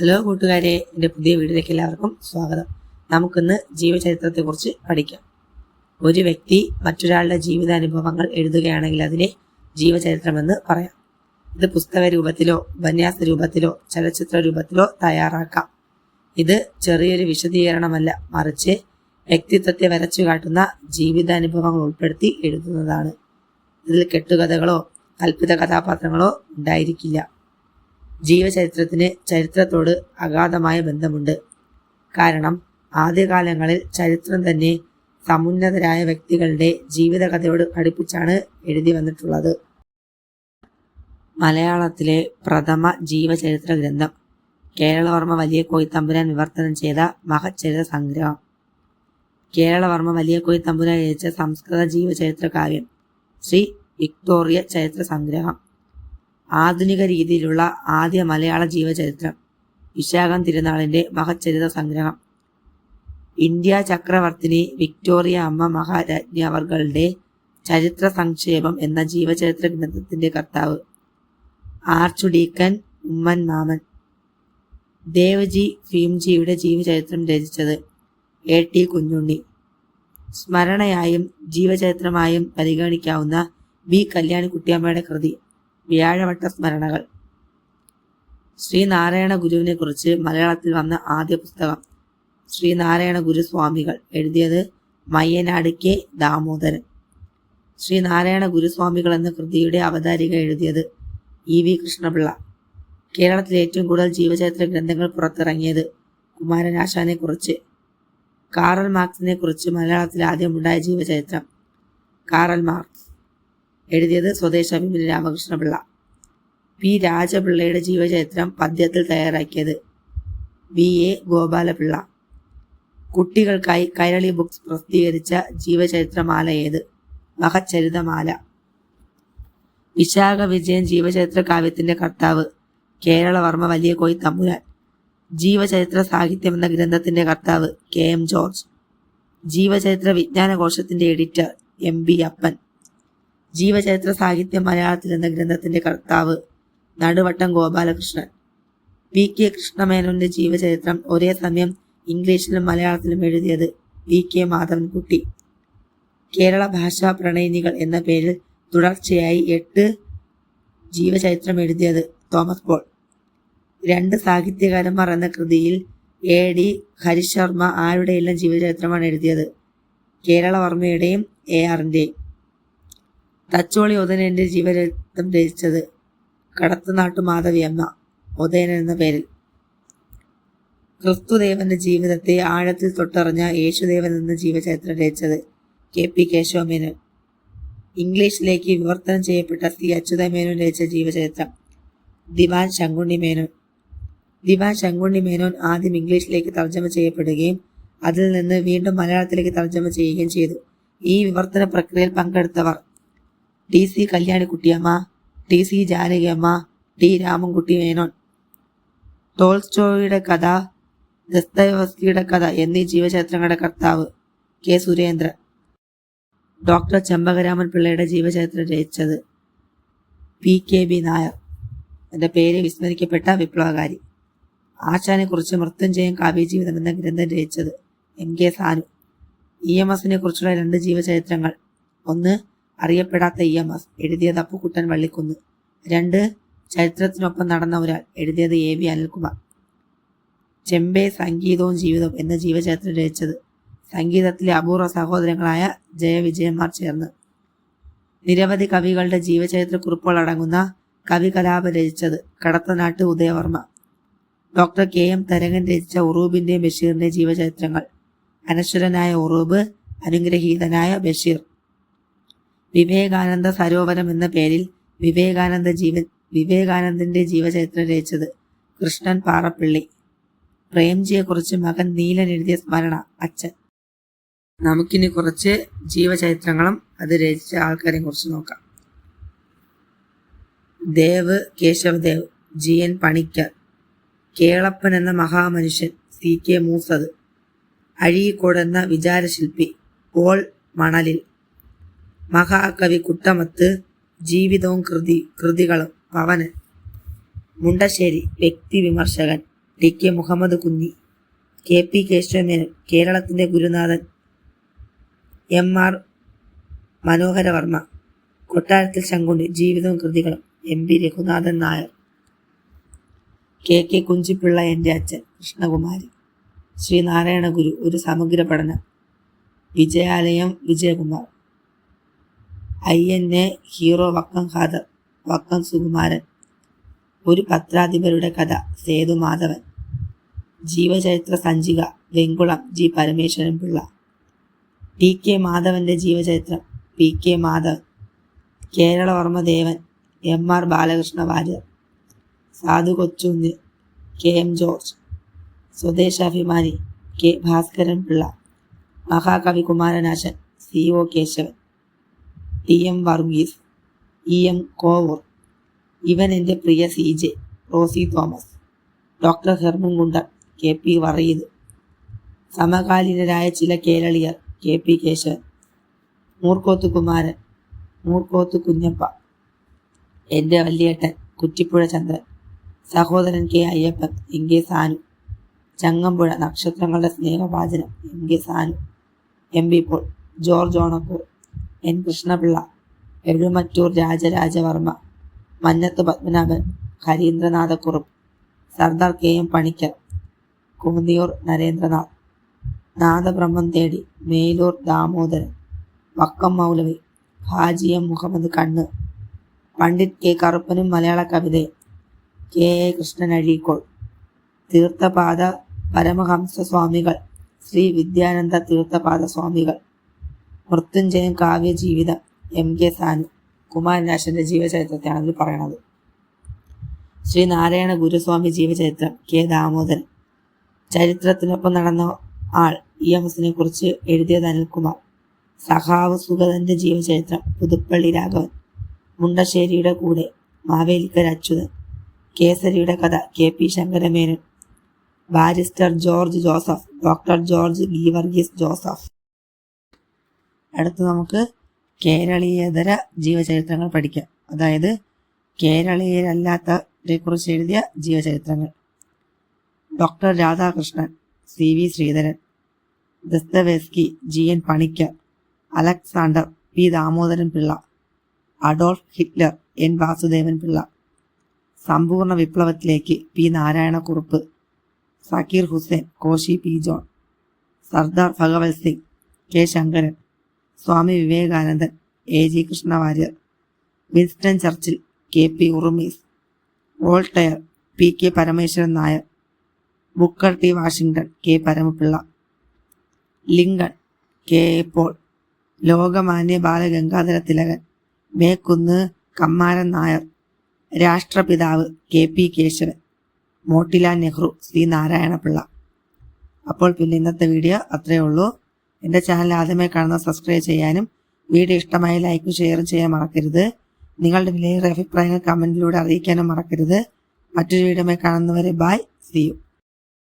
Hello കൂട്ടുകാരെ എന്റെ പുതിയ വീഡിയോയിലേക്ക് എല്ലാവർക്കും സ്വാഗതം. നമുക്കിന്ന് ജീവചരിത്രത്തെക്കുറിച്ച് പഠിക്കാം. ഒരു വ്യക്തി മറ്റൊരാളുടെ ജീവിതാനുഭവങ്ങൾ എഴുതുകയാണെങ്കിൽ അതിനെ ജീവചരിത്രമെന്ന് പറയാം. ഇത് പുസ്തക രൂപത്തിലോ ഉപന്യാസ രൂപത്തിലോ ചലച്ചിത്ര രൂപത്തിലോ തയ്യാറാക്കാം. ഇത് ചെറിയൊരു വിശദീകരണമല്ല മറിച്ച് വ്യക്തിത്വത്തെ വരച്ചു കാട്ടുന്ന ജീവിതാനുഭവങ്ങൾ ഉൾപ്പെടുത്തി എഴുതുന്നതാണ്. ഇതിൽ കെട്ടുകഥകളോ കൽപ്പിത കഥാപാത്രങ്ങളോ ഉണ്ടായിരിക്കില്ല. ജീവചരിത്രത്തിന് ചരിത്രത്തോട് അഗാധമായ ബന്ധമുണ്ട്. കാരണം ആദ്യകാലങ്ങളിൽ ചരിത്രം തന്നെ സമുന്നതരായ വ്യക്തികളുടെ ജീവിതകഥയോട് അടുപ്പിച്ചാണ് എഴുതി വന്നിട്ടുള്ളത്. മലയാളത്തിലെ പ്രഥമ ജീവചരിത്ര ഗ്രന്ഥം കേരളവർമ്മ വലിയ കോയിത്തമ്പുരാൻ വിവർത്തനം ചെയ്ത മഹച്ചരിത സംഗ്രഹം. കേരളവർമ്മ വലിയ കോയിത്തമ്പുരാൻ രചിച്ച സംസ്കൃത ജീവചരിത്ര കാവ്യം ശ്രീ വിക്ടോറിയ ചരിത്ര സംഗ്രഹം. ആധുനിക രീതിയിലുള്ള ആദ്യ മലയാള ജീവചരിത്രം. വിശാഖം തിരുനാളിന്റെ മഹച്ചരിത സംഗ്രഹം. ഇന്ത്യ ചക്രവർത്തിനി വിക്ടോറിയ അമ്മ മഹാരാജ്ഞി അവർകളുടെ ചരിത്ര സംക്ഷേപം എന്ന ജീവചരിത്ര ഗ്രന്ഥത്തിന്റെ കർത്താവ്. ആർച്ച് ഡീക്കൻ ഉമ്മൻ മാമൻ. ദേവജി ഭീംജിയുടെ ജീവചരിത്രം രചിച്ചത് എ ടി കുഞ്ഞുണ്ണി. സ്മരണയായും ജീവചരിത്രമായും പരിഗണിക്കാവുന്ന ബി കല്യാണിക്കുട്ടിയമ്മയുടെ കൃതി. വ്യാഴവട്ട സ്മരണകൾ. ശ്രീനാരായണ ഗുരുവിനെ കുറിച്ച് മലയാളത്തിൽ വന്ന ആദ്യ പുസ്തകം ശ്രീനാരായണ ഗുരുസ്വാമികൾ എഴുതിയത് മയ്യനാട് കെ ദാമോദരൻ. ശ്രീനാരായണ ഗുരുസ്വാമികൾ എന്ന കൃതിയുടെ അവതാരിക എഴുതിയത് ഇ വി കൃഷ്ണപിള്ള. കേരളത്തിൽ ഏറ്റവും കൂടുതൽ ജീവചരിത്ര ഗ്രന്ഥങ്ങൾ പുറത്തിറങ്ങിയത് കുമാരനാശാനെ കുറിച്ച്. കാറൽ മാർക്സിനെ കുറിച്ച് മലയാളത്തിൽ ആദ്യമുണ്ടായ ജീവചരിത്രം കാറൽ മാർക്സ്. എഴുതിയത് സ്വദേശാഭിമുനി രാമകൃഷ്ണപിള്ള. പി രാജപിള്ളയുടെ ജീവചരിത്രം പദ്യത്തിൽ തയ്യാറാക്കിയത് വി എ ഗോപാലപിള്ള. കുട്ടികൾക്കായി കൈരളി ബുക്സ് പ്രസിദ്ധീകരിച്ച ജീവചരിത്രമാല ഏത്? മഹച്ചരിതമാല. വിശാഖ വിജയൻ ജീവചരിത്ര കാവ്യത്തിന്റെ കർത്താവ് കേരളവർമ്മ വലിയ കോയി തമ്പുരാൻ. ജീവചരിത്ര സാഹിത്യം എന്ന ഗ്രന്ഥത്തിന്റെ കർത്താവ് കെ എം ജോർജ്. ജീവചരിത്ര വിജ്ഞാനകോശത്തിന്റെ എഡിറ്റർ എം ബി അപ്പൻ. ജീവചരിത്ര സാഹിത്യം മലയാളത്തിൽ എന്ന ഗ്രന്ഥത്തിന്റെ കർത്താവ് നടുവട്ടം ഗോപാലകൃഷ്ണൻ. വി. കെ. കൃഷ്ണമേനോന്റെ ജീവചരിത്രം ഒരേ സമയം ഇംഗ്ലീഷിലും മലയാളത്തിലും എഴുതിയത് വി. കെ. മാധവൻകുട്ടി. കേരള ഭാഷാ പ്രണയിനികൾ എന്ന പേരിൽ തുടർച്ചയായി എട്ട് ജീവചരിത്രം എഴുതിയത് തോമസ് പോൾ. രണ്ട് സാഹിത്യകാരന്മാർ എന്ന കൃതിയിൽ എ. ഡി. ഹരിശർമ്മ ആരുടെയെല്ലാം ജീവചരിത്രമാണ് എഴുതിയത്? കേരളവർമ്മയുടെയും എ. ആറിന്റെയും തച്ചോളി ഉദയൻ എന്റെ ജീവരക്തം രചിച്ചത് കടത്തനാട്ടു മാധവിയമ്മ ഉദയൻ എന്ന പേരിൽ. ക്രിസ്തുദേവന്റെ ജീവിതത്തെ ആഴത്തിൽ തൊട്ടറിഞ്ഞ യേശുദേവൻ എന്ന ജീവചരിത്രം രചിച്ചത് കെ പി കേശവമേനോൻ ഇംഗ്ലീഷിലേക്ക് വിവർത്തനം ചെയ്യപ്പെട്ട സി. അച്യുതമേനോൻ രചിച്ച ജീവചരിത്രം ദിവാൻ ശങ്കുണ്ണി മേനോൻ. ദിവാൻ ശങ്കുണ്ണി മേനോൻ ആദ്യം ഇംഗ്ലീഷിലേക്ക് തർജമ ചെയ്യപ്പെടുകയും അതിൽ നിന്ന് വീണ്ടും മലയാളത്തിലേക്ക് തർജമ ചെയ്യുകയും ചെയ്തു. ഈ വിവർത്തന പ്രക്രിയയിൽ പങ്കെടുത്തവർ T C Kalyanikuttiamma T C Janakiamma T Ramankutty Menon. ടോൾസ്റ്റോയുടെ കഥ ദസ്തയവസ്കിയുടെ കഥ എന്നീ ജീവചരിത്രങ്ങളുടെ കർത്താവ് കെ സുരേന്ദ്രൻ. ഡോക്ടർ ചെമ്പകരാമൻ പിള്ളയുടെ ജീവചരിത്രം രചിച്ചത് പി കെ ബി നായർ. എന്റെ പേര് വിസ്മരിക്കപ്പെട്ട വിപ്ലവകാരി. ആശാനെ കുറിച്ച് മൃത്യുഞ്ജയം കാവ്യജീവിതം എന്ന ഗ്രന്ഥം രചിച്ചത് M K Sanu. E M എസിനെ കുറിച്ചുള്ള രണ്ട് ജീവചരിത്രങ്ങൾ. ഒന്ന് അറിയപ്പെടാത്ത ഇ എം എസ് എഴുതിയത് അപ്പുക്കുട്ടൻ വള്ളിക്കുന്ന്. രണ്ട് ചരിത്രത്തിനൊപ്പം നടന്ന ഒരാൾ എഴുതിയത് എ വി അനിൽകുമാർ. ചെമ്പെ സംഗീതവും ജീവിതവും എന്ന ജീവചരിത്രം രചിച്ചത് സംഗീതത്തിലെ അപൂർവ സഹോദരങ്ങളായ ജയവിജയന്മാർ ചേർന്ന്. നിരവധി കവികളുടെ ജീവചരിത്ര കുറിപ്പുകൾ അടങ്ങുന്ന കവികലാപം രചിച്ചത് Kadathanattu Udayavarma. Doctor K M Tharakan രചിച്ച ഉറൂബിന്റെയും ബഷീറിന്റെയും ജീവചരിത്രങ്ങൾ. അനശ്വരനായ ഉറൂബ് അനുഗ്രഹീതനായ ബഷീർ. വിവേകാനന്ദ സരോവരം എന്ന പേരിൽ വിവേകാനന്ദ ജീവൻ വിവേകാനന്ദന്റെ ജീവചരിത്രം രചിച്ചത് കൃഷ്ണൻ പാറപ്പിള്ളി. പ്രേംജിയെക്കുറിച്ച് മകൻ നീലൻ എഴുതിയ സ്മരണ അച്ഛൻ. നമുക്കിനി കുറച്ച് ജീവചരിത്രങ്ങളും അത് രചിച്ച ആൾക്കാരെയും കുറിച്ച് നോക്കാം. ദേവ് കേശവദേവ് ജി എൻ പണിക്കർ കേളപ്പൻ എന്ന മഹാമനുഷ്യൻ സി കെ മൂസത് അഴീക്കോട് എന്ന വിചാരശില്പി പോൾ മണലിൽ. മഹാകവി കുട്ടമത്ത് ജീവിതവും കൃതി കൃതികളും പവന്. മുണ്ടശ്ശേരി വ്യക്തി വിമർശകൻ T K Muhammad Kunhi. K P Kesava Menon കേരളത്തിന്റെ ഗുരുനാഥൻ എം ആർ മനോഹരവർമ്മ. കൊട്ടാരത്തിൽ ശങ്കുണ്ടി ജീവിതവും കൃതികളും M P Raghunathan Nair. K K Kunchipilla എന്റെ അച്ഛൻ കൃഷ്ണകുമാരി. ശ്രീനാരായണ ഗുരു ഒരു സമഗ്ര പഠനം. Vijayalayam Vijayakumar. I N A hero Vakkom Khader Vakkom Sukumaran. ഒരു പത്രാധിപരുടെ കഥ സേതുമാധവൻ ജീവചരിത്ര സഞ്ചിക Venkulam G Parameswaran Pillai. T K മാധവന്റെ ജീവചരിത്രം P K Madhavan. Keralavarmadevan M R Balakrishna Warrier. Sadhu Kochunju K M George. Swadeshabhimani K Bhaskaran Pillai. മഹാകവി Kumaranasan C O Kesavan. T M Varghese E M Kovoor ഇവൻ എന്റെ പ്രിയ C J Rosy Thomas doctor Hermann Gundert K P Vareed സമകാലീനരായ ചില കേരളീയർ K P Kesavan Moorkoth Kumaran Moorkoth Kunjappa എന്റെ വല്യേട്ടൻ കുറ്റിപ്പുഴ ചന്ദ്രൻ സഹോദരൻ K Ayyappan M K Sanu Changampuzha നക്ഷത്രങ്ങളുടെ സ്നേഹവാചനം M K Sanu M P Paul George Onakkoor N Krishnapillai Ezhumattoor Rajarajavarma Mannathu Padmanabhan Harindranathakurup Sardar K M Panicker Kumudiyoor Narendranath Nadabrahmam തേടി Meloor Damodaran Vakkom Moulavi Haji M Muhammad Kannu Pandit K കറുപ്പനും മലയാള കവിതയും K A Krishnan അഴീക്കോൾ Theerthapada Paramahamsa സ്വാമികൾ ശ്രീ വിദ്യാനന്ദ തീർത്ഥപാദ സ്വാമികൾ. മൃത്യുഞ്ജയം കാവ്യ ജീവിതം. M. K. Sanu. കുമാരനാശന്റെ ജീവചരിത്രത്തെയാണ് ഇതിൽ പറയണത്. ശ്രീ നാരായണ ഗുരുസ്വാമി ജീവചരിത്രം കെ. ദാമോദരൻ. ചരിത്രത്തിനൊപ്പം നടന്ന ആൾ ഇ. എസിനെ കുറിച്ച് എഴുതിയത് അനിൽകുമാർ. സഖാവ് സുഗതന്റെ ജീവചരിത്രം പുതുപ്പള്ളി രാഘവൻ. മുണ്ടശ്ശേരിയുടെ കൂടെ മാവേലിക്കര അച്യുതൻ. കേസരിയുടെ കഥ K. P. Sankaramenon. Barrister George Joseph doctor George Geevarghese Joseph. അടുത്ത് നമുക്ക് കേരളീയതര ജീവചരിത്രങ്ങൾ പഠിക്കാം. അതായത് കേരളീയരല്ലാത്തവരെ കുറിച്ച് എഴുതിയ ജീവചരിത്രങ്ങൾ. Doctor Radhakrishnan C V Sreedharan Dostoevsky G N Panicker Alexander P Damodaran Pillai Adolf Hitler N Vasudevan Pillai സമ്പൂർണ വിപ്ലവത്തിലേക്ക് P Narayanakurup Zakir Hussain Koshy P John Sardar Bhagat Singh K Sankaran Swami Vivekanandan A. G. Krishnavarier Winston Churchill K. P. Urumees Voltaire P. K. Parameswaran Nair Booker T. Washington K. Paramapillai Lincoln K. A. Paul Lokmanya Balagangadhara Tilakan Mekkunnu Kammaran Nair രാഷ്ട്രപിതാവ് K. P. Kesavan Motilal Nehru Shri. Narayanapillai. അപ്പോൾ പിന്നെ ഇന്നത്തെ video അത്രയേ ഉള്ളൂ. എന്റെ channel ആദ്യമായി കാണുന്ന subscribe ചെയ്യാനും വീഡിയോ ഇഷ്ടമായി ലൈക്കും ഷെയറും ചെയ്യാൻ മറക്കരുത്. നിങ്ങളുടെ വിലയേറിയ അഭിപ്രായങ്ങൾ കമന്റിലൂടെ അറിയിക്കാനും മറക്കരുത്. മറ്റൊരു വീഡിയോ കാണുന്നവരെ ബൈ സി യു